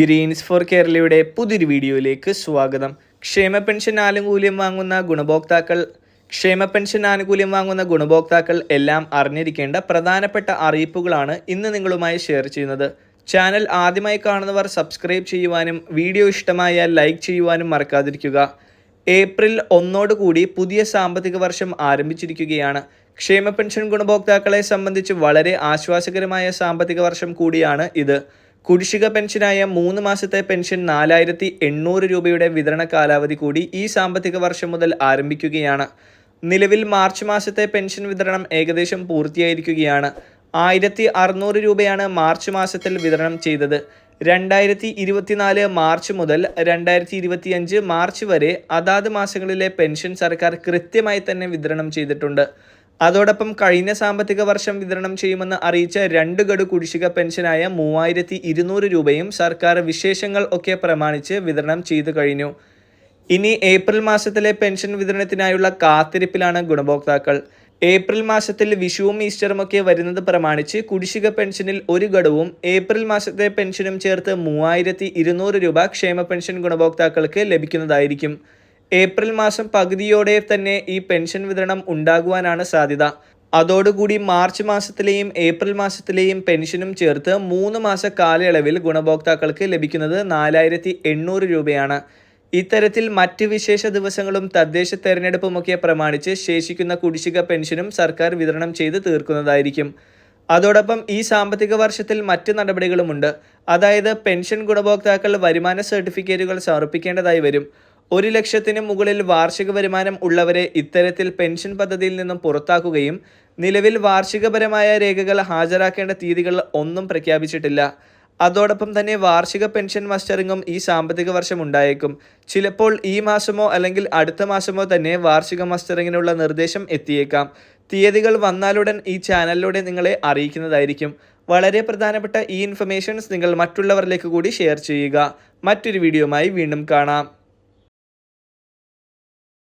Green's four കേരളയുടെ പുതിയൊരു വീഡിയോയിലേക്ക് സ്വാഗതം. ക്ഷേമ പെൻഷൻ ആനുകൂല്യം വാങ്ങുന്ന ഗുണഭോക്താക്കൾ ക്ഷേമ പെൻഷൻ ആനുകൂല്യം വാങ്ങുന്ന ഗുണഭോക്താക്കൾ എല്ലാം അറിഞ്ഞിരിക്കേണ്ട പ്രധാനപ്പെട്ട അറിയിപ്പുകളാണ് ഇന്ന് നിങ്ങളുമായി ഷെയർ ചെയ്യുന്നത്. ചാനൽ ആദ്യമായി കാണുന്നവർ സബ്സ്ക്രൈബ് ചെയ്യുവാനും വീഡിയോ ഇഷ്ടമായാൽ ലൈക്ക് ചെയ്യുവാനും മറക്കാതിരിക്കുക. ഏപ്രിൽ ഒന്നോടുകൂടി പുതിയ സാമ്പത്തിക വർഷം ആരംഭിച്ചിരിക്കുകയാണ്. ക്ഷേമ പെൻഷൻ ഗുണഭോക്താക്കളെ സംബന്ധിച്ച് വളരെ ആശ്വാസകരമായ സാമ്പത്തിക വർഷം കൂടിയാണ് ഇത്. കുടിശ്ശിക പെൻഷനായ മൂന്ന് മാസത്തെ പെൻഷൻ നാലായിരത്തി എണ്ണൂറ് രൂപയുടെ വിതരണ കാലാവധി കൂടി ഈ സാമ്പത്തിക വർഷം മുതൽ ആരംഭിക്കുകയാണ്. നിലവിൽ മാർച്ച് മാസത്തെ പെൻഷൻ വിതരണം ഏകദേശം പൂർത്തിയായിരിക്കുകയാണ്. ആയിരത്തി അറുന്നൂറ് രൂപയാണ് മാർച്ച് മാസത്തിൽ വിതരണം ചെയ്തത്. രണ്ടായിരത്തി ഇരുപത്തിനാല് മാർച്ച് മുതൽ രണ്ടായിരത്തി ഇരുപത്തിയഞ്ച് മാർച്ച് വരെ അതാത് മാസങ്ങളിലെ പെൻഷൻ സർക്കാർ കൃത്യമായി തന്നെ വിതരണം ചെയ്തിട്ടുണ്ട്. അതോടൊപ്പം കഴിഞ്ഞ സാമ്പത്തിക വർഷം വിതരണം ചെയ്യുമെന്ന് അറിയിച്ച രണ്ട് ഗഡു കുടിശ്ശിക പെൻഷനായ മൂവായിരത്തി ഇരുന്നൂറ് രൂപയും സർക്കാർ വിശേഷങ്ങൾ ഒക്കെ പ്രമാണിച്ച് വിതരണം ചെയ്തു കഴിഞ്ഞു. ഇനി ഏപ്രിൽ മാസത്തിലെ പെൻഷൻ വിതരണത്തിനായുള്ള കാത്തിരിപ്പിലാണ് ഗുണഭോക്താക്കൾ. ഏപ്രിൽ മാസത്തിൽ വിഷുവും ഈസ്റ്ററും ഒക്കെ വരുന്നത് പ്രമാണിച്ച് കുടിശ്ശിക പെൻഷനിൽ ഒരു ഘടവും ഏപ്രിൽ മാസത്തെ പെൻഷനും ചേർത്ത് മൂവായിരത്തി രൂപ ക്ഷേമ പെൻഷൻ ഗുണഭോക്താക്കൾക്ക് ലഭിക്കുന്നതായിരിക്കും. ഏപ്രിൽ മാസം പകുതിയോടെ തന്നെ ഈ പെൻഷൻ വിതരണം ഉണ്ടാകുവാനാണ് സാധ്യത. അതോടുകൂടി മാർച്ച് മാസത്തിലെയും ഏപ്രിൽ മാസത്തിലെയും പെൻഷനും ചേർത്ത് മൂന്ന് മാസ കാലയളവിൽ ഗുണഭോക്താക്കൾക്ക് ലഭിക്കുന്നത് നാലായിരത്തി എണ്ണൂറ് രൂപയാണ്. ഇത്തരത്തിൽ മറ്റ് വിശേഷ ദിവസങ്ങളും തദ്ദേശ തെരഞ്ഞെടുപ്പുമൊക്കെ പ്രമാണിച്ച് ശേഷിക്കുന്ന കുടിശ്ശിക പെൻഷനും സർക്കാർ വിതരണം ചെയ്ത് തീർക്കുന്നതായിരിക്കും. അതോടൊപ്പം ഈ സാമ്പത്തിക വർഷത്തിൽ മറ്റ് നടപടികളുമുണ്ട്. അതായത് പെൻഷൻ ഗുണഭോക്താക്കൾ വരുമാന സർട്ടിഫിക്കറ്റുകൾ സമർപ്പിക്കേണ്ടതായി വരും. ഒരു ലക്ഷത്തിന് മുകളിൽ വാർഷിക വരുമാനം ഉള്ളവരെ ഇത്തരത്തിൽ പെൻഷൻ പദ്ധതിയിൽ നിന്നും പുറത്താക്കുകയും നിലവിൽ വാർഷികപരമായ രേഖകൾ ഹാജരാക്കേണ്ട തീയതികൾ ഒന്നും പ്രഖ്യാപിച്ചിട്ടില്ല. അതോടൊപ്പം തന്നെ വാർഷിക പെൻഷൻ മസ്റ്ററിങ്ങും ഈ സാമ്പത്തിക വർഷം ഉണ്ടായേക്കും. ചിലപ്പോൾ ഈ മാസമോ അല്ലെങ്കിൽ അടുത്ത മാസമോ തന്നെ വാർഷിക മസ്റ്ററിങ്ങിനുള്ള നിർദ്ദേശം എത്തിയേക്കാം. തീയതികൾ വന്നാലുടൻ ഈ ചാനലിലൂടെ നിങ്ങളെ അറിയിക്കുന്നതായിരിക്കും. വളരെ പ്രധാനപ്പെട്ട ഈ ഇൻഫർമേഷൻസ് നിങ്ങൾ മറ്റുള്ളവരിലേക്ക് കൂടി ഷെയർ ചെയ്യുക. മറ്റൊരു വീഡിയോയുമായി വീണ്ടും കാണാം.